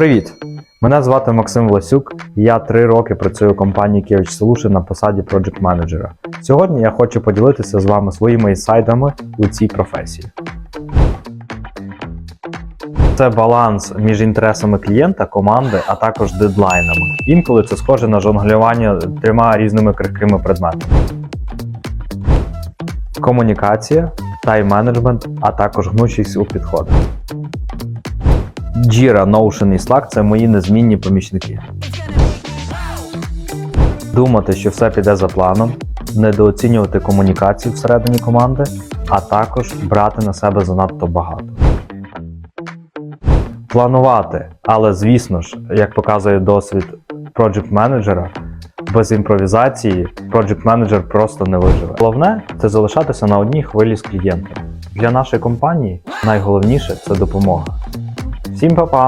Привіт! Мене звати Максим Власюк, і я три роки працюю у компанії Kevich Solution на посаді Project Manager. Сьогодні я хочу поділитися з вами своїми інсайдами у цій професії. Це баланс між інтересами клієнта, команди, а також дедлайнами. Інколи це схоже на жонглювання трьома різними крихкими предметами. Комунікація, тайм-менеджмент, а також гнучість у підходах. Jira, Notion і Slack це мої незмінні помічники. Думати, що все піде за планом, недооцінювати комунікацію всередині команди, а також брати на себе занадто багато. Планувати, але звісно ж, як показує досвід project менеджера без імпровізації project менеджер просто не виживе. Головне це залишатися на одній хвилі з клієнтом. Для нашої компанії найголовніше це допомога. Всім па-па!